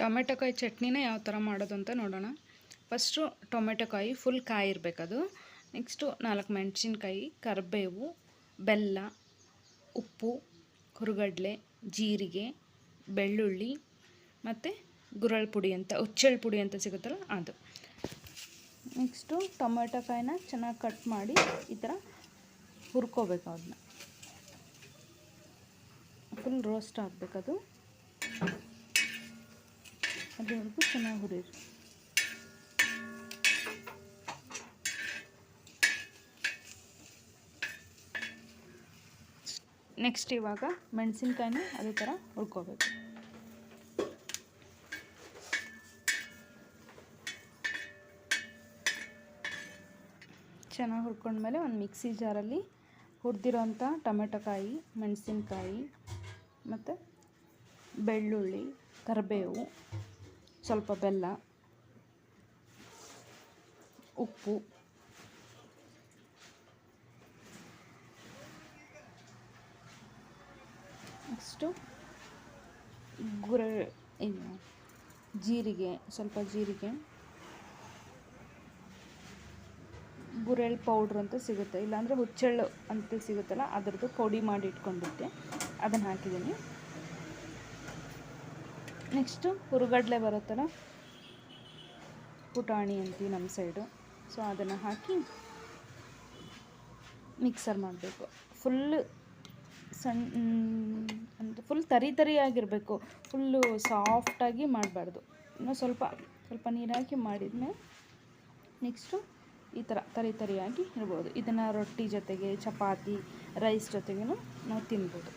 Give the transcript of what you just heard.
Tomato ಕಾಯಿ ಚಟ್ನಿನ ಯಾವ ಥರ ಮಾಡೋದು ಅಂತ ನೋಡೋಣ. ಫಸ್ಟು ಟೊಮೆಟೊ ಕಾಯಿ ಫುಲ್ ಕಾಯಿ ಇರಬೇಕದು. ನೆಕ್ಸ್ಟು ನಾಲ್ಕು ಮೆಣಸಿನ್ಕಾಯಿ, ಕರಿಬೇವು, ಬೆಲ್ಲ, ಉಪ್ಪು, ಹುರುಗಡ್ಲೆ, ಜೀರಿಗೆ, ಬೆಳ್ಳುಳ್ಳಿ ಮತ್ತು ಗುರಳ್ ಪುಡಿ ಅಂತ, ಹುಚ್ಚೆಳ್ ಪುಡಿ ಅಂತ ಸಿಗುತ್ತಲ್ಲ ಅದು. ನೆಕ್ಸ್ಟು ಟೊಮೆಟೊ ಕಾಯಿನ ಚೆನ್ನಾಗಿ ಕಟ್ ಮಾಡಿ ಈ ಥರ ಹುರ್ಕೋಬೇಕು ಅದನ್ನ ಫುಲ್ ರೋಸ್ಟ್ ಆಗಬೇಕದು. ಅದುವರೆಗೂ ಚೆನ್ನಾಗಿ ಹುರಿಯಿರಿ. ನೆಕ್ಸ್ಟ್ ಇವಾಗ ಮೆಣಸಿನ್ಕಾಯಿನ ಅದೇ ಥರ ಹುರ್ಕೋಬೇಕು. ಚೆನ್ನಾಗಿ ಹುರ್ಕೊಂಡ್ಮೇಲೆ ಒಂದು ಮಿಕ್ಸಿ ಜಾರಲ್ಲಿ ಹುರಿದಿರೋಂಥ ಟೊಮೆಟೊಕಾಯಿ, ಮೆಣಸಿನ್ಕಾಯಿ ಮತ್ತು ಬೆಳ್ಳುಳ್ಳಿ, ಕರಿಬೇವು ಸ್ವಲ್ಪ ಬೆಲ್ಲ, ಉಪ್ಪು, ನೆಕ್ಸ್ಟು ಗುರ, ಏನು, ಜೀರಿಗೆ, ಸ್ವಲ್ಪ ಜೀರಿಗೆ ಗುರೆಳ್ ಪೌಡ್ರ್ ಅಂತ ಸಿಗುತ್ತೆ. ಇಲ್ಲಾಂದರೆ ಹುಚ್ಚೆಳ್ಳು ಅಂತ ಸಿಗುತ್ತಲ್ಲ, ಅದರದ್ದು ಪುಡಿ ಮಾಡಿ ಇಟ್ಕೊಂಡಿದ್ದೆ. ಅದನ್ನು ಹಾಕಿದ್ದೀನಿ. ನೆಕ್ಸ್ಟು ಹುರುಗಡ್ಲೆ ಬರುತ್ತಲ್ಲ? ಪುಟಾಣಿ ಅಂತೀವಿ ನಮ್ಮ ಸೈಡು. ಸೊ ಅದನ್ನು ಹಾಕಿ ಮಿಕ್ಸರ್ ಮಾಡಬೇಕು. ಫುಲ್ ಸಣ್ಣ ಅಂದರೆ ಫುಲ್ ತರಿ ತರಿಯಾಗಿರಬೇಕು ಫುಲ್ಲು ಸಾಫ್ಟಾಗಿ ಮಾಡಬಾರ್ದು. ಇನ್ನೂ ಸ್ವಲ್ಪ ಸ್ವಲ್ಪ ನೀರಾಕಿ ಹಾಕಿ ಮಾಡಿದ್ಮೇಲೆ ನೆಕ್ಸ್ಟು ಈ ಥರ ತರಿ ತರಿಯಾಗಿ ಇರ್ಬೋದು. ಇದನ್ನು ರೊಟ್ಟಿ ಜೊತೆಗೆ, ಚಪಾತಿ ರೈಸ್ ಜೊತೆಗೂ ನಾವು ತಿನ್ಬೋದು.